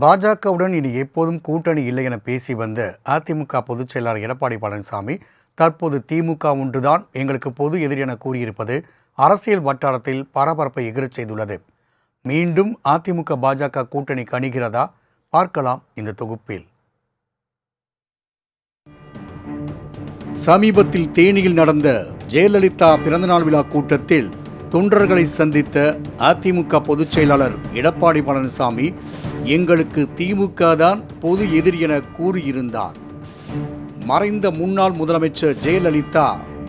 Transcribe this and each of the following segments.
பாஜகவுடன் இனி எப்போதும் கூட்டணி இல்லை என பேசி வந்த அதிமுக பொதுச் செயலாளர் எடப்பாடி பழனிசாமி தற்போது திமுக ஒன்றுதான் எங்களுக்கு பொது எதிரி என கூறியிருப்பது அரசியல் வட்டாரத்தில் பரபரப்பை எகிரச் செய்துள்ளது. மீண்டும் அதிமுக பாஜக கூட்டணி கணிகிறதா? பார்க்கலாம் இந்த தொகுப்பில். சமீபத்தில் தேனியில் நடந்த ஜெயலலிதா பிறந்தநாள் விழா கூட்டத்தில் தொண்டர்களை சந்தித்த அதிமுக பொதுச் செயலாளர் எடப்பாடி பழனிசாமி எங்களுக்கு திமுக தான் பொது எதிரி என கூறியிருந்தார். மறைந்த முன்னாள் முதலமைச்சர் ஜெயலலிதா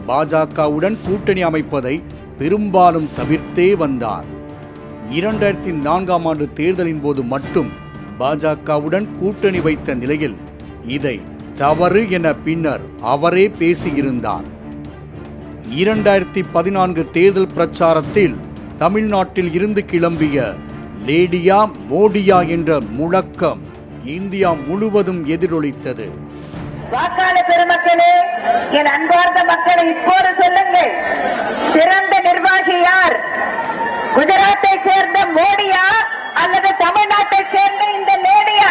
பாஜகவுடன் கூட்டணி அமைப்பதை பெரும்பாலும் தவிர்த்தே வந்தார். இரண்டாயிரத்தி நான்காம் ஆண்டு தேர்தலின் போது மட்டும் பாஜகவுடன் கூட்டணி வைத்த நிலையில் இதை தவறு என பின்னர் அவரே பேசியிருந்தார். இரண்டாயிரத்தி பதினான்கு தேர்தல் பிரச்சாரத்தில் தமிழ்நாட்டில் இருந்து கிளம்பிய லேடியா மோடியா என்ற முழக்கம் இந்தியா முழுவதும் எதிரொலித்தது. வாக்காளர் பெருமக்களே என் அன்பார்ந்த மக்களை இப்போது சொல்லுங்கள். சிறந்த நிர்வாகி யார்? குஜராத்தை சேர்ந்த மோடியா அல்லது தமிழ்நாட்டை சேர்ந்த இந்த லேடியா?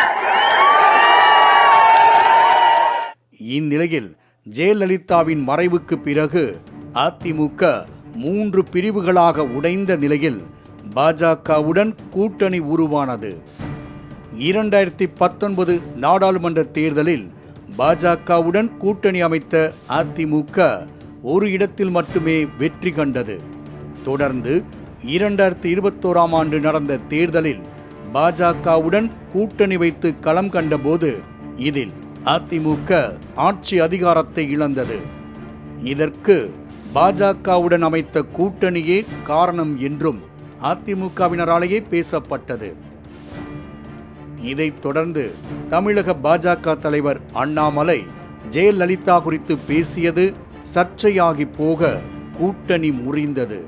இந்நிலையில் ஜெயலலிதாவின் மறைவுக்கு பிறகு அதிமுக மூன்று பிரிவுகளாக உடைந்த நிலையில் பாஜகவுடன் கூட்டணி உருவானது. இரண்டாயிரத்தி பத்தொன்பது நாடாளுமன்ற தேர்தலில் பாஜகவுடன் கூட்டணி அமைத்த அதிமுக ஒரு இடத்தில் மட்டுமே வெற்றி கண்டது. தொடர்ந்து இரண்டாயிரத்தி இருபத்தோராம் ஆண்டு நடந்த தேர்தலில் பாஜகவுடன் கூட்டணி வைத்து களம் கண்டபோது இதில் அதிமுக ஆட்சி அதிகாரத்தை இழந்தது. இதற்கு பாஜகவுடன் அமைத்த கூட்டணியே காரணம் என்றும் அதிமுகவினராலேயே பேசப்பட்டது. இதைத் தொடர்ந்து தமிழக பாஜக தலைவர் அண்ணாமலை ஜெயலலிதா குறித்து பேசியது சர்ச்சையாகி போக கூட்டணி முறிந்தது.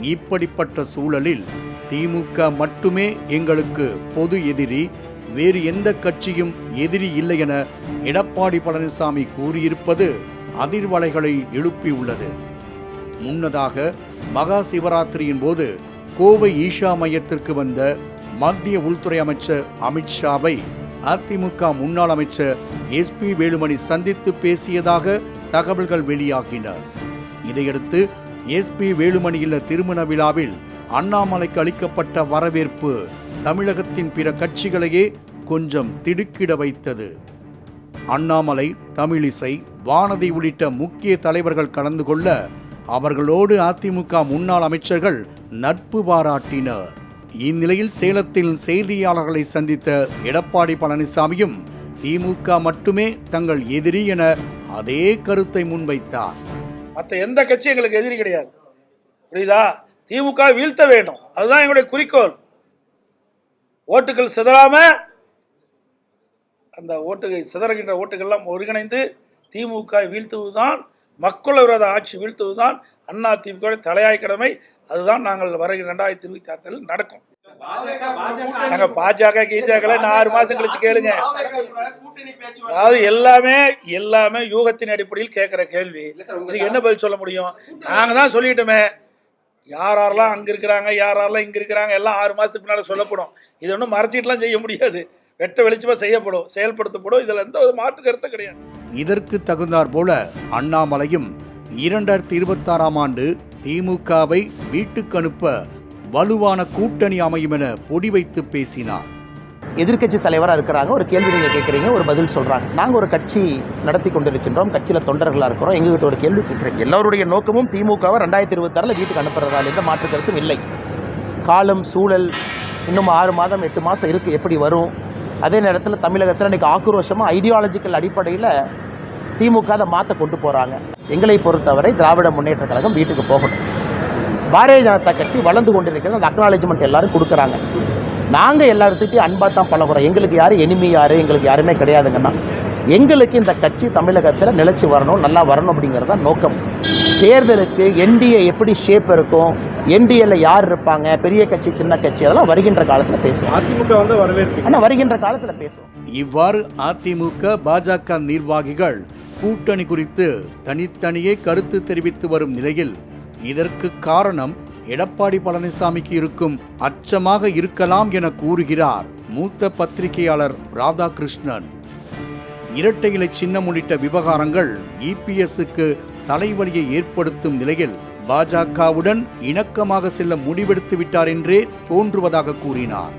இப்படிப்பட்ட சூழலில் திமுக மட்டுமே எங்களுக்கு பொது எதிரி வேறு எந்த கட்சியும் எதிரி இல்லை என எடப்பாடி பழனிசாமி கூறியிருப்பது அதிர்வலைகளை எழுப்பியுள்ளது. முன்னதாக மகா சிவராத்திரியின் போது கோவை ஈஷா மையத்திற்கு வந்த மத்திய உள்துறை அமைச்சர் அமித்ஷாவை அதிமுக முன்னாள் அமைச்சர் எஸ்பி வேலுமணி சந்தித்து பேசியதாக தகவல்கள் வெளியாகின. இதையடுத்து எஸ்பி வேலுமணி இல்ல திருமண விழாவில் அண்ணாமலைக்கு அளிக்கப்பட்ட வரவேற்பு தமிழகத்தின் பிற கட்சிகளையே கொஞ்சம் திடுக்கிட வைத்தது. அண்ணாமலை தமிழிசை வானதி உள்ளிட்ட முக்கிய தலைவர்கள் கலந்து கொள்ள அவர்களோடு அதிமுக முன்னாள் அமைச்சர்கள் நட்பு பாராட்டினர். இந்நிலையில் சேலத்தில் செய்தியாளர்களை சந்தித்த எடப்பாடி பழனிசாமியும் திமுக மட்டுமே தங்கள் எதிரி என அதே கருத்தை முன்வைத்தார். மற்ற எந்த கட்சி எங்களுக்கு எதிரி கிடையாது. புரியுதா? திமுக வீழ்த்த வேண்டும். அதுதான் எங்களுடைய குறிக்கோள். ஓட்டுகள் சிதறாம அந்த ஓட்டுகை சிதறுகின்ற ஓட்டுகள்லாம் ஒருங்கிணைந்து திமுக வீழ்த்துவதுதான் மக்கள் விரோத ஆட்சி வீழ்த்துவதுதான் அண்ணா திமுக தலையாய் கடமை. அதுதான் நாங்கள் வருகிற ரெண்டாயிரத்தி இருபத்தி ஆறில் நடக்கும். நாங்க பாஜக கீஜாக்களை நான் ஆறு மாசம் கழிச்சு கேளுங்க. அதாவது எல்லாமே எல்லாமே யூகத்தின் அடிப்படையில் கேட்குற கேள்வி. இதுக்கு என்ன பதில் சொல்ல முடியும்? நாங்க தான் சொல்லிட்டோமே. யார் யாரெல்லாம் அங்க இருக்கிறாங்க யார் யாரெல்லாம் இங்க இருக்கிறாங்க எல்லாம் ஆறு மாசத்துக்கு பின்னால சொல்லப்படும். இது ஒன்றும் மறைச்சிட்டுலாம் செய்ய முடியாது. வெட்ட வெளிச்சமா செய்யப்படும் செயல்படுத்தப்படும். இதுல எந்த ஒரு மாற்று கருத்தும் கிடையாது. இதற்கு தகுந்தாற் போல அண்ணாமலையும் இரண்டாயிரத்தி இருபத்தாறாம் ஆண்டு திமுகவை வீட்டுக்கு அனுப்ப வலுவான கூட்டணி அமையும் என பொடி வைத்து பேசினார். எதிர்க்கட்சி தலைவராக இருக்கிறாங்க. ஒரு கேள்வி நீங்கள் கேட்குறீங்க ஒரு பதில் சொல்கிறாங்க நாங்கள் ஒரு கட்சி நடத்தி கொண்டிருக்கின்றோம். கட்சியில் தொண்டர்களாக இருக்கிறோம். எங்ககிட்ட ஒரு கேள்வி கேட்குறீங்க எல்லோருடைய நோக்கமும் திமுகவை ரெண்டாயிரத்தி இருபத்தாறில் வீட்டுக்கு அனுப்புறதால எந்த மாற்று கருத்தும் இல்லை. காலம் சூழல் இன்னும் ஆறு மாதம் எட்டு மாதம் இருக்குது எப்படி வரும்? அதே நேரத்தில் தமிழகத்தில் இன்றைக்கி ஆக்ரோஷமாக ஐடியாலஜிக்கல் அடிப்படையில் திமுக அதை மாற்ற கொண்டு போகிறாங்க எங்களை பொறுத்தவரை திராவிட முன்னேற்ற கழகம் வீட்டுக்கு போகணும் பாரதிய ஜனதா கட்சி வளர்ந்து கொண்டிருக்கிறது அந்த அக்னாலேஜ்மெண்ட் எல்லாரும் கொடுக்குறாங்க. நாங்கள் எல்லாத்துக்கிட்டையும் அன்பாக தான் பழகுறோம். எங்களுக்கு யார் எனிமி யார் எங்களுக்கு யாருமே கிடையாதுங்கன்னா எங்களுக்கு இந்த கட்சி தமிழகத்தில் நிலச்சி வரணும் நல்லா வரணும் அப்படிங்கிறது தான் நோக்கம். தேர்தலுக்கு என்டிஏ எப்படி ஷேப் இருக்கும்? என்டிஏல யார் இருப்பாங்க? பெரிய கட்சி சின்ன கட்சி அதெல்லாம் வருகின்ற காலத்தில் பேசுவோம். அதிமுக வந்து வரவேற்பு. ஆனால் வருகின்ற காலத்தில் பேசுவோம். இவ்வாறு அதிமுக பாஜக நிர்வாகிகள் கூட்டணி குறித்து தனித்தனியே கருத்து தெரிவித்து வரும் நிலையில் இதற்கு காரணம் எடப்பாடி பழனிசாமிக்கு இருக்கும் அச்சமாக இருக்கலாம் என கூறுகிறார் மூத்த பத்திரிகையாளர் ராதாகிருஷ்ணன். இரட்டை இலை சின்னம் உள்ளிட்ட விவகாரங்கள் இபிஎஸ்க்கு தலைவலியை ஏற்படுத்தும் நிலையில் பாஜகவுடன் இணக்கமாக செல்ல முடிவெடுத்து விட்டார் என்றே தோன்றுவதாக கூறினார்.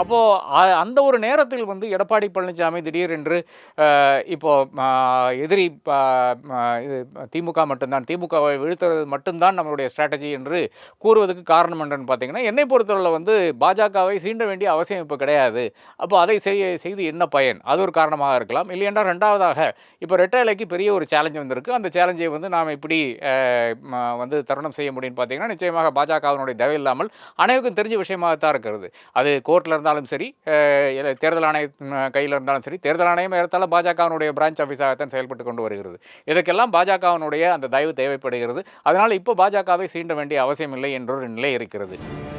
அப்போது அந்த ஒரு நேரத்தில் வந்து எடப்பாடி பழனிசாமி திடீரென்று இப்போது எதிரி இது திமுக மட்டும்தான் திமுகவை வீழ்த்துறது மட்டும்தான் நம்மளுடைய ஸ்ட்ராட்டஜி என்று கூறுவதற்கு காரணம் என்னன்னு பார்த்தீங்கன்னா என்னை பொறுத்தவரையில் வந்து பாஜகவை சீண்ட வேண்டிய அவசியம் இப்போ கிடையாது. அப்போ அதை செய்ய செய்து என்ன பயன்? அது ஒரு காரணமாக இருக்கலாம். இல்லையென்றால் ரெண்டாவதாக இப்போ ரெட்டை இலைக்கு பெரிய ஒரு சேலஞ்ச் வந்திருக்கு. அந்த சேலஞ்சை வந்து நாம் இப்படி வந்து தருணம் செய்ய முடியும்னு பார்த்தீங்கன்னா நிச்சயமாக பாஜகவினுடைய தேவை இல்லாமல் அனைவருக்கும் தெரிஞ்ச விஷயமாக தான் இருக்கிறது. அது கோர்ட்டில் இருந்தாலும் சரி தேர்தல் ஆணையம் கையில் இருந்தாலும் சரி தேர்தல் ஆணையம் ஏறத்தால பாஜகவினுடைய பிரான்ச் ஆஃபீஸாகத்தான் செயல்பட்டு கொண்டு வருகிறது. இதற்கெல்லாம் பாஜகவினுடைய அந்த தயவு தேவைப்படுகிறது. அதனால் இப்போ பாஜகவை சீண்ட வேண்டிய அவசியம் இல்லை என்றொரு நிலை இருக்கிறது.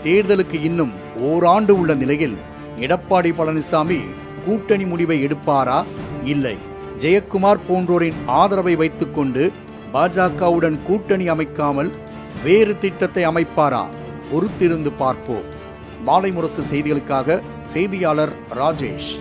தேர்தலுக்கு இன்னும் ஓராண்டு உள்ள நிலையில் எடப்பாடி பழனிசாமி கூட்டணி முடிவை எடுப்பாரா? இல்லை. ஜெயக்குமார் போன்றோரின் ஆதரவை வைத்துக்கொண்டு பாஜகவுடன் கூட்டணி அமைக்காமல் வேறு திட்டத்தை அமைப்பாரா? பொறுத்திருந்து பார்ப்போம். மாலை முரசு செய்திகளுக்காக செய்தியாளர் ராஜேஷ்.